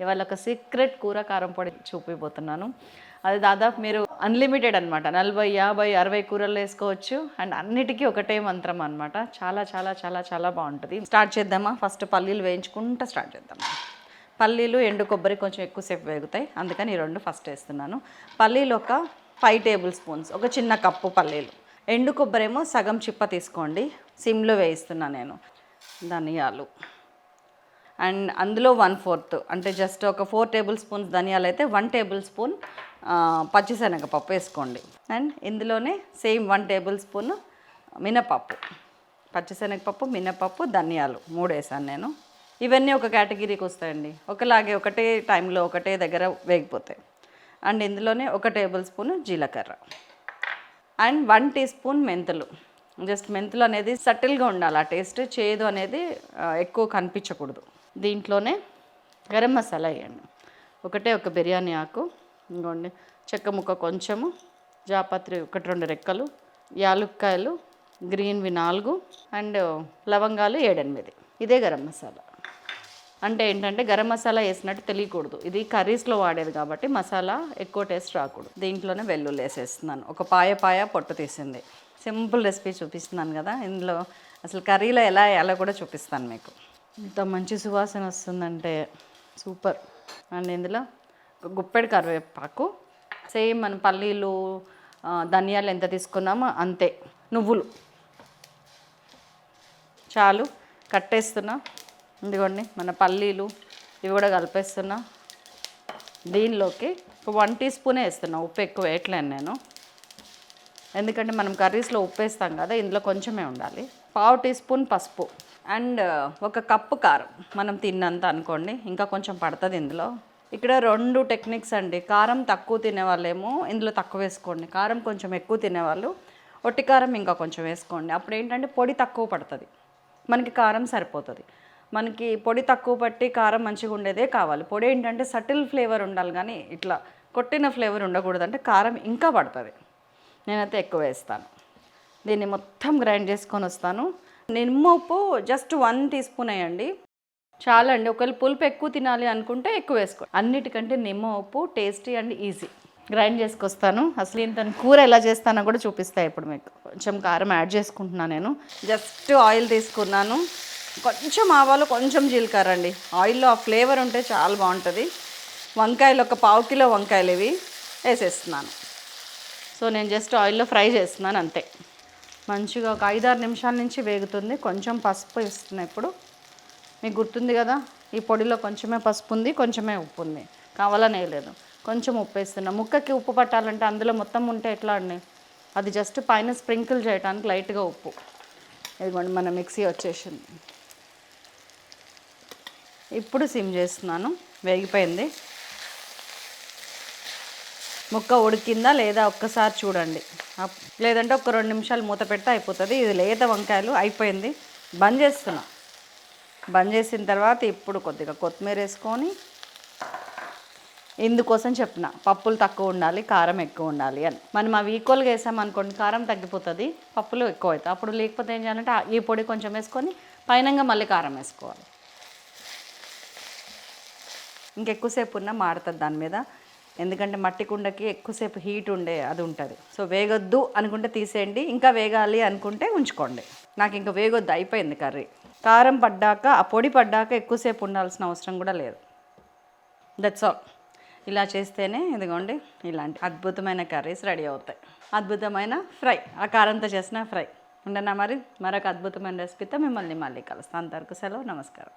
ఇవాళ ఒక సీక్రెట్ కూర కారం పొడి చూపిపోతున్నాను అది దాదాపు మీరు అన్లిమిటెడ్ అనమాట నలభై యాభై అరవై కూరలు వేసుకోవచ్చు. అండ్ అన్నిటికీ ఒకటే మంత్రం అనమాట చాలా చాలా చాలా చాలా బాగుంటుంది. స్టార్ట్ చేద్దామా? ఫస్ట్ పల్లీలు వేయించుకుంటూ స్టార్ట్ చేద్దాం పల్లీలు ఎండు కొబ్బరి కొంచెం ఎక్కువసేపు వేగుతాయి. అందుకని ఈ రెండు ఫస్ట్ వేస్తున్నాను. పల్లీలు ఒక ఫైవ్ టేబుల్ స్పూన్స్ ఒక చిన్న కప్పు పల్లీలు. ఎండు కొబ్బరేమో సగం చిప్ప తీసుకోండి. సిమ్లో వేయిస్తున్నా నేను. ధనియాలు. అండ్ అందులో వన్ ఫోర్త్. అంటే జస్ట్ ఒక ఫోర్ టేబుల్ స్పూన్స్ ధనియాలు అయితే వన్ టేబుల్ స్పూన్ పచ్చిశనగపప్పు వేసుకోండి. అండ్ ఇందులోనే సేమ్ వన్ టేబుల్ స్పూన్ మినపప్పు పచ్చిశనగపప్పు మినపప్పు ధనియాలు మూడు వేసాను నేను. ఇవన్నీ ఒక కేటగిరీకి వస్తాయండి. ఒకలాగే ఒకటే టైంలో ఒకటే దగ్గర వేగిపోతాయి. అండ్ ఇందులోనే ఒక టేబుల్ స్పూన్ జీలకర్ర. అండ్ వన్ టీ స్పూన్ మెంతులు. జస్ట్ మెంతులు అనేది సటిల్గా ఉండాలి. ఆ టేస్ట్ చేదు అనేది ఎక్కువ కనిపించకూడదు. దీంట్లోనే గరం మసాలా వేయండి. ఒకటే ఒక బిర్యానీ ఆకు ఇంకోండి చెక్క ముక్క కొంచెము జాపత్రి ఒకటి రెండు రెక్కలు యాలుక్కాయలు గ్రీన్వి నాలుగు అండ్ లవంగాలు ఏడెనిమిది. ఇదే గరం మసాలా. అంటే ఏంటంటే గరం మసాలా వేసినట్టు తెలియకూడదు. ఇది కర్రీస్లో వాడేది కాబట్టి మసాలా ఎక్కువ టేస్ట్ రాకూడదు. దీంట్లోనే వెల్లుల్లి వేసేస్తున్నాను. ఒక పాయ పాయ పొట్టు తీసింది. సింపుల్ రెసిపీ చూపిస్తున్నాను కదా. ఇందులో అసలు కర్రీలో ఎలా ఎలా కూడా చూపిస్తాను మీకు. ఇంత మంచి సువాసన వస్తుందంటే సూపర్. అండ్ ఇందులో గుప్పెడు కరివేపాకు. సేమ్ మన పల్లీలు ధనియాలు ఎంత తీసుకున్నామో అంతే. నువ్వులు. చాలు. కట్టేస్తున్నా. ఇదిగోండి మన పల్లీలు ఇవి కూడా కలిపేస్తున్నా. దీనిలోకి వన్ టీ స్పూనే వేస్తున్నా. ఉప్పు ఎక్కువ వేయట్లేను నేను. ఎందుకంటే మనం కర్రీస్లో ఉప్పు వేస్తాం కదా ఇందులో కొంచెమే ఉండాలి. పావు టీ స్పూన్ పసుపు. అండ్ ఒక కప్పు కారం మనం తిన్నంత అనుకోండి ఇంకా కొంచెం పడుతుంది ఇందులో. ఇక్కడ రెండు టెక్నిక్స్ అండి. కారం తక్కువ తినేవాళ్ళేమో ఇందులో తక్కువ వేసుకోండి. కారం కొంచెం ఎక్కువ తినేవాళ్ళు ఒట్టి కారం ఇంకా కొంచెం వేసుకోండి. అప్పుడు ఏంటంటే పొడి తక్కువ పడుతుంది. మనకి కారం సరిపోతుంది. మనకి పొడి తక్కువ పట్టి కారం మంచిగా ఉండేదే కావాలి. పొడి ఏంటంటే సటిల్ ఫ్లేవర్ ఉండాలి కానీ ఇట్లా కొట్టిన ఫ్లేవర్ ఉండకూడదు అంటే కారం ఇంకా పడుతుంది. నేనైతే ఎక్కువ వేస్తాను. దీన్ని మొత్తం గ్రైండ్ చేసుకొని వస్తాను. నిమ్మ ఉప్పు జస్ట్ వన్ టీ స్పూన్ వేయండి. చాలా అండి ఒకవేళ పులుపు ఎక్కువ తినాలి అనుకుంటే ఎక్కువ వేసుకో అన్నిటికంటే నిమ్మ ఉప్పు టేస్టీ అండ్ ఈజీ గ్రైండ్ చేసుకొస్తాను. అసలు ఇంత కూర ఎలా చేస్తానో కూడా చూపిస్తాను ఇప్పుడు మీకు. కొంచెం కారం యాడ్ చేసుకుంటున్నాను నేను. జస్ట్ ఆయిల్ తీసుకున్నాను. కొంచెం ఆవాలు కొంచెం జీలకర్ర అండి. ఆయిల్లో ఆ ఫ్లేవర్ ఉంటే చాలా బాగుంటుంది. వంకాయలు ఒక పావు కిలో వంకాయలు ఇవి వేసేస్తున్నాను. సో నేను జస్ట్ ఆయిల్లో ఫ్రై చేస్తున్నాను అంతే. మంచిగా ఒక ఐదారు నిమిషాల నుంచి వేగుతుంది. కొంచెం పసుపు వేస్తున్నా ఇప్పుడు. మీకు గుర్తుంది కదా ఈ పొడిలో కొంచెమే పసుపు ఉంది కొంచెమే ఉప్పు ఉంది. కావాలనే లేదు. కొంచెం ఉప్పు వేస్తున్నా. ముక్కకి ఉప్పు పట్టాలంటే అందులో మొత్తం ఉంటే ఎట్లా అండి? అది జస్ట్ పైన స్ప్రింకిల్ చేయడానికి లైట్గా ఉప్పు. ఇదిగోండి మన మిక్సీ వచ్చేసింది. ఇప్పుడు సిమ్ చేస్తున్నాను. వేగిపోయింది. ముక్క ఉడికిందా లేదా ఒక్కసారి చూడండి. లేదంటే ఒక రెండు నిమిషాలు మూత పెడితే అయిపోతుంది. ఇది లేత వంకాయలు అయిపోయింది. బంద్ చేస్తున్నా. బంద్ చేసిన తర్వాత ఇప్పుడు కొద్దిగా కొత్తిమీర వేసుకొని ఇందుకోసం చెప్పిన పప్పులు తక్కువ ఉండాలి కారం ఎక్కువ ఉండాలి అని. మనం అవి ఈక్వల్గా వేసామనుకోండి కారం తగ్గిపోతుంది పప్పులు ఎక్కువ అవుతాయి. అప్పుడు లేకపోతే ఏం చేయాలంటే ఆ- ఈ పొడి కొంచెం వేసుకొని పైనంగా మళ్ళీ కారం వేసుకోవాలి. ఇంకెక్కువసేపు ఉన్నా మాడుతుంది దాని మీద. ఎందుకంటే మట్టి కుండకి ఎక్కువసేపు హీట్ ఉండే అది ఉంటుంది. సో వేగొద్దు అనుకుంటే తీసేయండి ఇంకా వేగాలి అనుకుంటే ఉంచుకోండి. నాకు ఇంకా వేగొద్దు అయిపోయింది కర్రీ. కారం పడ్డాక ఆ పొడి పడ్డాక ఎక్కువసేపు ఉండాల్సిన అవసరం కూడా లేదు. దట్స్ ఆల్ ఇలా చేస్తేనే ఇదిగోండి ఇలాంటి అద్భుతమైన కర్రీస్ రెడీ అవుతాయి. అద్భుతమైన ఫ్రై ఆ కారంతో చేసిన ఫ్రై. ఉండనా మరి? మరొక అద్భుతమైన రెసిపీతో మిమ్మల్ని మళ్ళీ కలుస్తాను అంతవరకు సెలవు నమస్కారం.